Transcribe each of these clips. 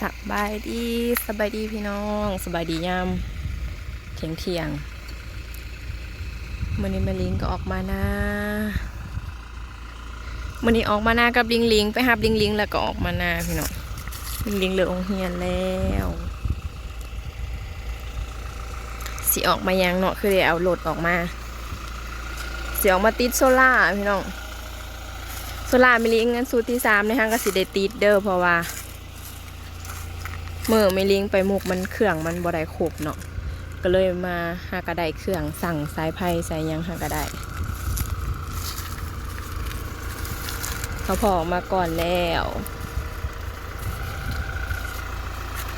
สบายดีสบายดีพี่น้องสบายดียามเที่ยงเที่ยงมื่อนี้มาลิงก็ออกมานะมื่อนี้ออกมานากับลิงลิงไปหับลิงลิงแล้วก็ออกมานาพี่น้องลิงลิงเหลือองเฮียนแล้วสิออกมายังเนาะคือได้เอารถออกมาสิออกมาติดโซล่าพี่น้องโซล่ามิลิงงั้นสูตรที่สามในห้างก็สิได้ติดเด้อเพราะว่า เมื่อไม่ลิงไปมุกมันเครื่องมันบ่ได้ครบเนาะก็เลยมาหากระไดเครื่องสั่งสายไพ่สายยังหากระไดเขาพอมาก่อนแล้ว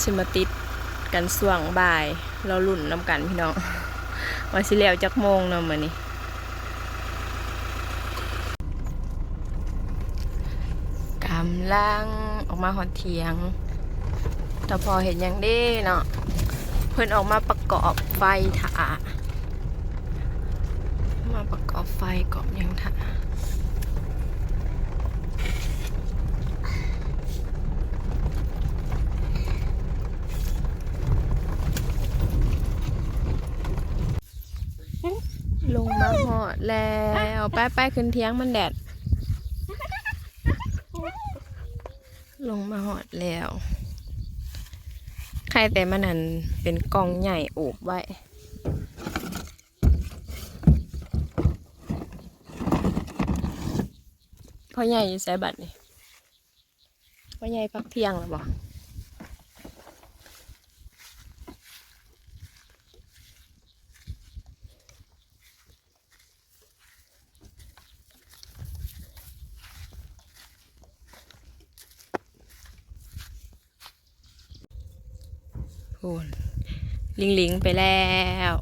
ชิมาติดกันส่วงบ่าย เราลุ่นน้ำกันพี่น้องว่าสิแล้วจักโมงเนาะมือนี้กำลังออกมาหอดเทียง แต่พอเห็นอย่างเด้เนาะเพื่อนออกมาประกอบไฟถามาประกอบไฟกอบยังถาลงมาหอดแล้วไปไปขึ้นเทียงมันแดด ลงมาหอดแล้ว ใครแต่มันนั่นเป็นกองใหญ่โอบไว้พ่อใหญ่ใส่บัตรนี่พ่อใหญ่พักเที่ยงหรือเปล่า พูนลิงลิงไปแล้ว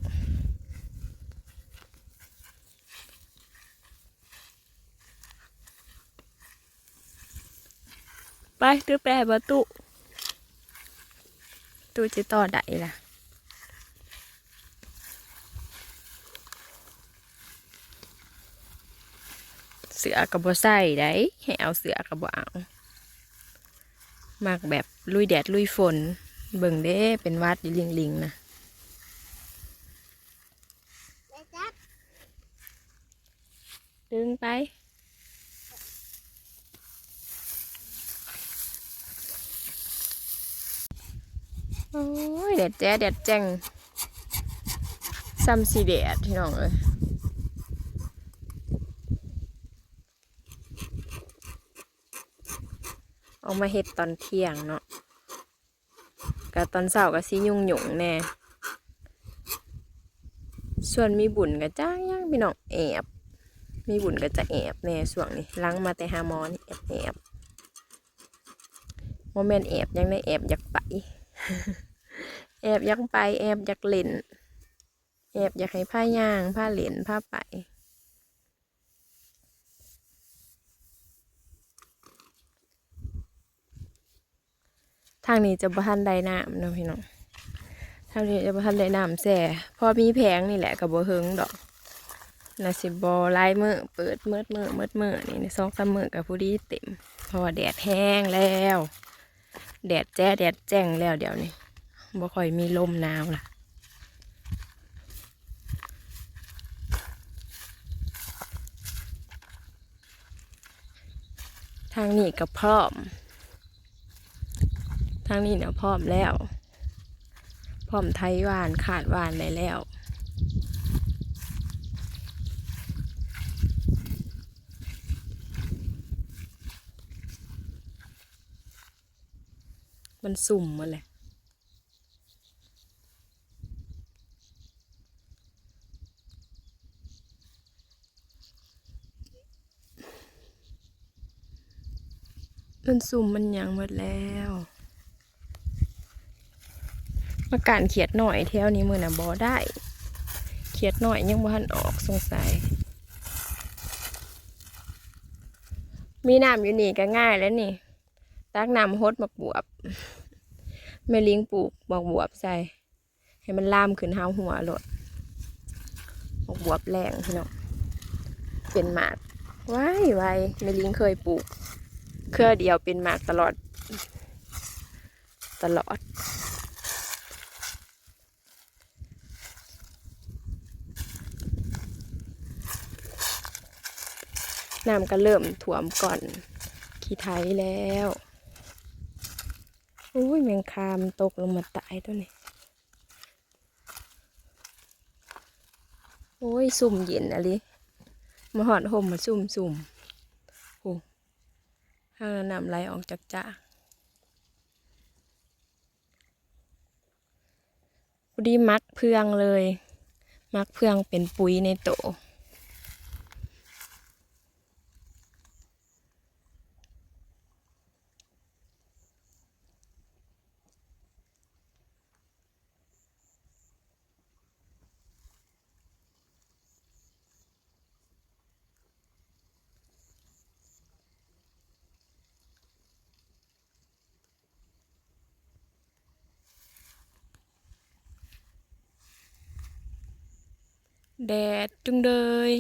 ไปตื้อแปรประตูตูจะต่อได้ล่ะเสือกระบอใส่ได้ให้เอาเสือกระบเอามากแบบลุยแดดลุยฝน เบิ่งเด้เป็นวัดอยู่ลิงลิงๆนะดึงไป โอ้ยแดดแจ๊ดแดดแจ้งซ้ำสีแดดพี่น้องเอ้ยออกมาเฮ็ดตอนเที่ยงเนาะ กับตอนเช้าก็สิยุ่งหยุ่งแน่ส่วนมีบุญก็จ้างย่างพี่น้องแอบมีบุญก็จะแอบแน่ส่วงนี้ล้างมาแต่หามอนแอบแอบโมเมนต์แอบยังได้แอบอยากไปแอบอยากไปแอบอยากเล่นแอบอยากให้ผ้าย่างผ้าเหรียญผ้าไป ทางนี้จะบ่ทันได้น้ำนะพี่น้องทางนี้จะบ่ทันได้น้ำแส่พอมีแผงนี่แหละกับบ่เฮิงดอกนาสิบ่หลายมือเปิดเมืดมือเมืดมือนี่ในสองสามมือกับผู้ดีเต็มเพราะว่าแดดแห้งแล้วแดดแจ้แดดแจ้งแล้วเดี๋ยวนี้บ่ค่อยมีลมหนาวล่ะทางนี้ก็พร้อม ทางนี้เนี่ยพร้อมแล้ว พร้อมไทยหวานขาดหวานได้แล้วมันสุ่มมาเลยมันสุ่มมันยังหมดแล้ว มาการเขียดหน่อยแถวนี้มือน่ะบอได้ เขียดหน่อยยังบ่ทันออกสงสัย มีน้ำอยู่นี่ก็ง่ายแล้วนี่ ตักน้ำฮดมาบวบแม่ลิงปลูกบอกบวบใส่ ให้มันล่ามขึ้นหาหัวโลดบอกบวบแรงพี่น้องเป็นหมากไว้ไว้แม่ลิงเคยปลูก เครือเดียวเป็นหมากตลอด ตลอด น้ำก็เริ่มถ่วมก่อนขี้ไทยแล้วอุ้ยแมงคามตกลงมาตายตัวนี้โอ้ยสุ่มเย็นอะไรมาหอดห่มมาสุ่มสุ่มโอ้ห้างน้ำไหลออกจากจ้าพอดีมักเพืองเลย มักเพืองเป็นปุ๋ยในโต แดดจุงเลย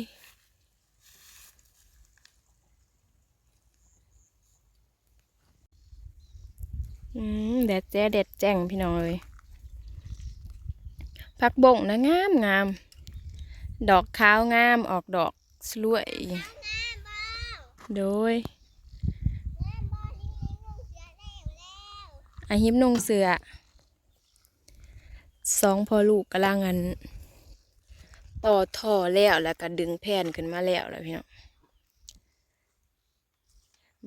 อืมแดดแจ้แดดแจ้งพี่น้องเลยผักบงนะงามงาม ดอกขาวงามออกดอกสลวย โดยอาหิมนงเสือสองพอลูกกำลังอัน ต่อท่อแล้วแล้วก็ดึงแผ่นขึ้นมาแล้วแล้วพี่น้อง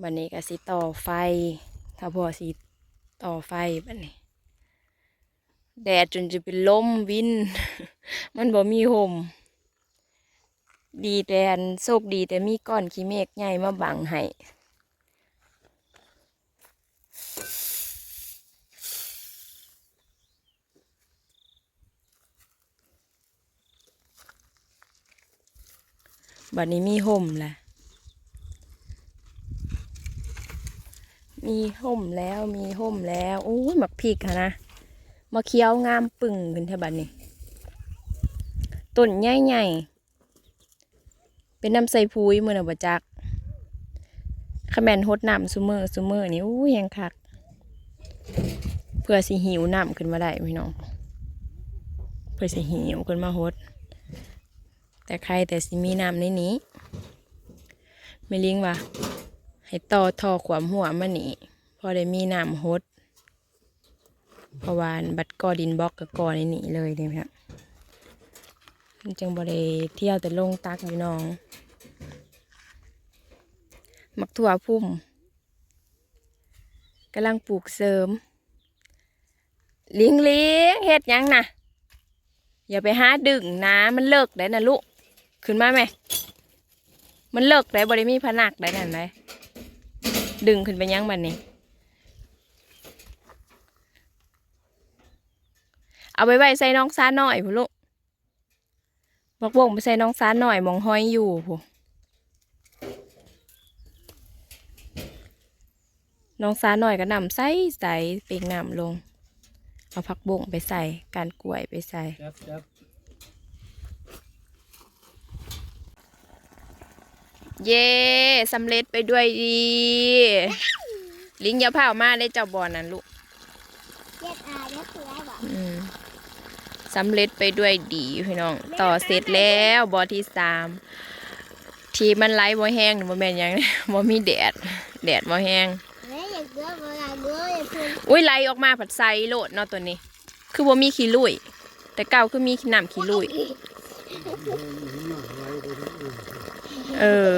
บันนี้ก็สิต่อไฟ ถ้าพอสิต่อไฟบันนี้ แดดจนจะเป็นลมวิน มันบ่มีห่มดีแต่อันโชคดีแต่มีก้อนขี้เมฆใหญ่มาบังให้ บัดนี้มีห่มแหละมีห่มแล้วมีห่มแล้วโอ้ยหมักพริกค่ะนะมาเคี้ยวงามปึ่งขึ้นเท่าบัดนี้ต้นใหญ่ๆเป็นน้ำใส่พุยมือนะบ่จักขแมนฮดน้ำซุมือซุมือนี่อู้ยยังคัก เพื่อสิหิวน้ำขึ้นมาได้พี่น้อง เพื่อสิหิวขึ้นมาฮด แต่ใครแต่สิมีน้ำในนี้ ไม่ลิงว่าให้ต่อทอขวามหัวมานี่พอได้มีน้ำฮดเพราะวาอันบัดกอดินบล็อกกับกอในนี้เลยเนี่ยครับมันจังบ่ได้เที่ยวแต่ลงตักอยู่น้อง มักถั่วพุ่มกำลังปลูกเสริมเลี้ยงเลี้ยงเฮ็ดยังนะอย่าไปหาดึงนะมันเลิกได้นะลูก ขึ้นมาไหม มันเลิกได้บริมีพนักได้นั่นไหมดึงขึ้นไปยังบันนี้ เอาไปไว้ใส่น้องซาหน่อยพุ่ลูกบอกวงไปใส่น้องซาหน่อยมองห้อยอยู่พูน้องซาหน่อยก็นำใส่ใส่เปีกน้ำลง เอาผักบงไปใส่การกล้วยไปใส่ จับจับ เย่สำเร็จไปด้วยดี ลิงอยาเผามาได้เจ้าบอลนั่นลูกเย็ดอาเย็ดคืออะไรบอกอืมสำเร็จไปด้วยดีพี่น้อง ต่อเสร็จแล้วบอที่สามที่มันไล่บ่แห้งนี่บ่แม่นหยังบ่มีแดด แดดบ่แห้งเฮ้ยอย่าเกลือเวลาเกลืออย่าพูดอุ้ยไล่ออกมาผัดใสโลดเนาะตัวนี้ คือบ่มีขี้ลุยแต่เก่าคือมีน้ำขี้ลุย เออ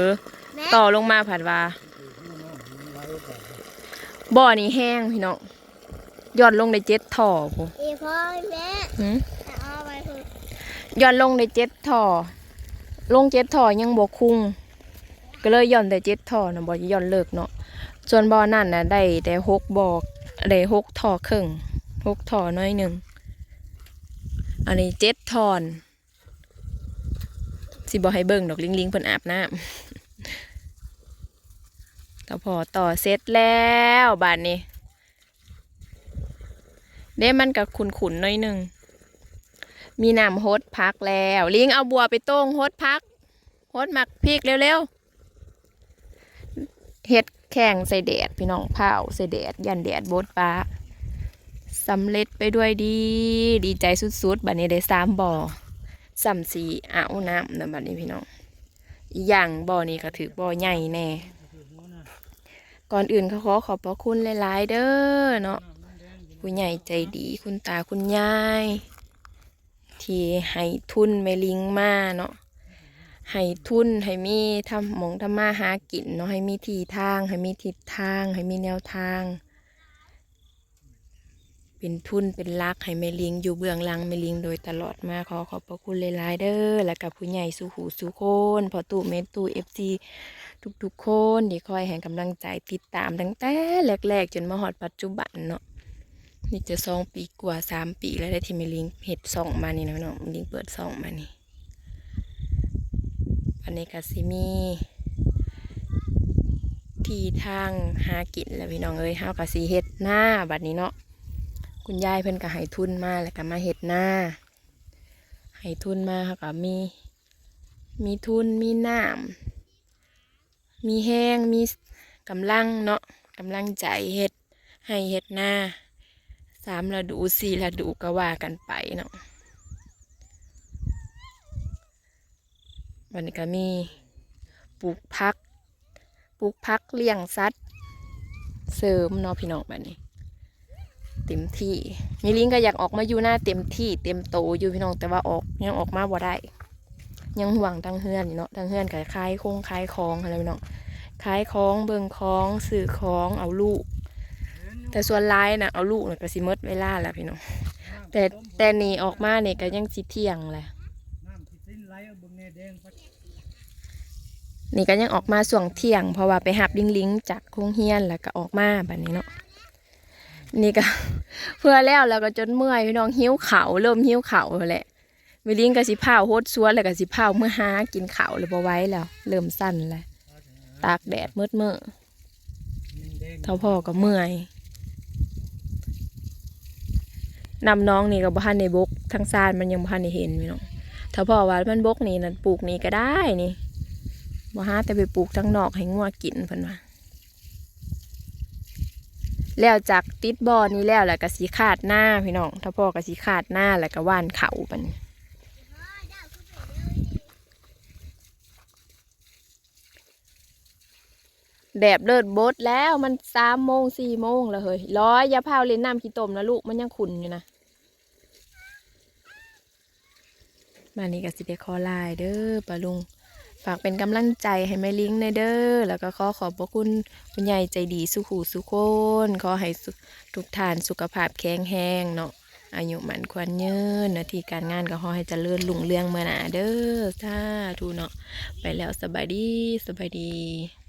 แม่ต่อลงมาผัดว่าบ่อนี้แห้งพี่น้องย้อนลงในเจ็ดท่อพูอีพ่อแม่หืมเอาไปคือย้อนลงในเจ็ดท่อ ลงเจ็ดท่อยังบ่คุ้งก็เลยย้อนแต่เจ็ดท่อนะบ่ย้อนเลิกเนาะส่วนบ่อนั่นนะได้แต่หกบ่อได้หกท่อครึ่งหกท่อน้อยหนึ่งอันนี้เจ็ดท่อน สิบ่ให้เบิ่งดอกลิงลิงเพิ่นอาบน้ำต่อพอต่อเสร็จแล้วบานนี้ เด้มันกับขุนๆหน่อยหนึ่ง มีน้ำฮดพักแล้ว ลิงเอาบัวไปต้งฮดพักฮดหมักพริกเร็วๆเฮ็ดแข่งใส่แดดพี่น้องเผาใส่แดดยันแดดบดปลาสำเร็จไปด้วยดี ดีใจสุดๆ บัดนี้ได้สามบ่อ สามสีอ่าวน้ำนะบัดนี้พี่น้องอีกอย่างบ่อนี้ก็ถือบ่อใหญ่แน่ก่อนอื่นก็ขอขอบพระคุณหลาย ๆ เด้อเนาะผู้ใหญ่ใจดีคุณตาคุณยาย ที่ให้ทุนแม่ลิงมาเนาะให้ทุนให้มีทำหมองทำมาหากินเนาะให้มีทีทาง ให้มีทิศทาง ให้มีแนวทาง เป็นทุนเป็นรักให้แม่ลิง อยู่เบื้องหลังแม่ลิงโดยตลอดมาขอขอบพระคุณหลายๆเด้อแล้วกับผู้ใหญ่สู่หูสู่คนพอตู่เมตู่เอฟซีทุกๆคนที่คอยให้กำลังใจติดตามตั้งแต่แรกๆ จนมาฮอดปัจจุบันเนาะนี่จะสองปีกว่าสามปีแล้วได้ที่แม่ลิงเห็ดส่องมานี่นะเนาะแม่ลิงเปิดส่องมานี่อันนี้ก็สิมีที่ทางหากินแล้วพี่น้องเอ้ยเฮาก็สิเฮ็ดหน้าบัดนี้เนาะ คุณยายเพิ่นก็ให้ทุนมาแล้วก็มาเฮ็ดหน้าให้ทุนมาเขาก็มี มีทุนมีน้ำมีแห้งมีกำลังเนาะกำลังใจเฮ็ดให้เฮ็ดหน้าสามฤดูสี่ฤดูก็ว่ากันไปเนาะวันนี้ก็มีปลูกพัก ปลูกพักเลี้ยงสัตว์ เสริมเนาะพี่น้องแบบนี้ เต็มที่มีลิงก็อยากออกมาอยู่หน้าเต็มที่เต็มโตอยู่พี่น้องแต่ว่าออกยังออกมาบ่ได้ ยังห่วงทางเฮือนอยู่เนาะทางเฮือนก็คลายโคงคลายคลองอะไรพี่น้องคลายคลองเบิ่งคลองสื่อคลองเอาลูก แต่ส่วนร้ายนะเอาลูกนะก็สิมดเวลาแล้วพี่น้องแต่แต่นี่ออกมาเนี่ยก็ยังสิเที่ยงแหละน้ำที่สิ้นไหลเอาเบิ่งแน่แดงไปนี่ก็ยังออกมาส่วงเที่ยง เพราะว่าไปหับลิงลิงจากโรงเฮียนแล้วก็ออกมาแบบนี้เนาะ นี่ก็เพื่อแล้วแล้วก็จนเมื่อยพี่น้องหิ้วเขาเริ่มหิ้วเขาแล้วแหละมิลิงก็สิพาโฮดสวนแล้วก็สิพาเมื่อหากินเขาวเลยบ่ไว้แล้ว เริ่มสั้นแล้วตากแดดมืดเมื่อแดเท่าพ่อก็เมื่อยนำน้องนี่ก็บ่ทันในบกทางซานมันยังพันได้เห็นพี่น้องถ้าพ่อว่ามันบกนี่นั่นปลูกนี่ก็ได้นี่บ่หาแต่ไปปลูกทั้งนอกให้งัวกินเพิ่นว่า แล้วจากติดบ่อนี้แล้วแล้วก็สิขาดหน้าพี่น้อง ถ้าพ่อก็สิขาดหน้าแล้วก็ว่านเขาบันแดดเลิศบดแล้วมันสามโมงสี่โมงแล้วเฮ้ยร้อยอยาพาเล่นน้ำขี้ตมนะลูกมันยังขุนอยู่นะมานี่ก็สิได้ขอลายเด้อปะลุง ฝากเป็นกำลังใจให้แม่ลิงในเด้อ แล้วก็ขอขอบพระคุณคุณยายใจดีสุขูสุโคนขอให้สุทุกท่านสุขภาพแข็งแรงเนาะ อายุมันควรยืนนาทีการงานก็ขอให้เจริญรุ่งเรืองเมื่อหนาเด้อสาธุเนาะ ไปแล้วสบายดีสบายดี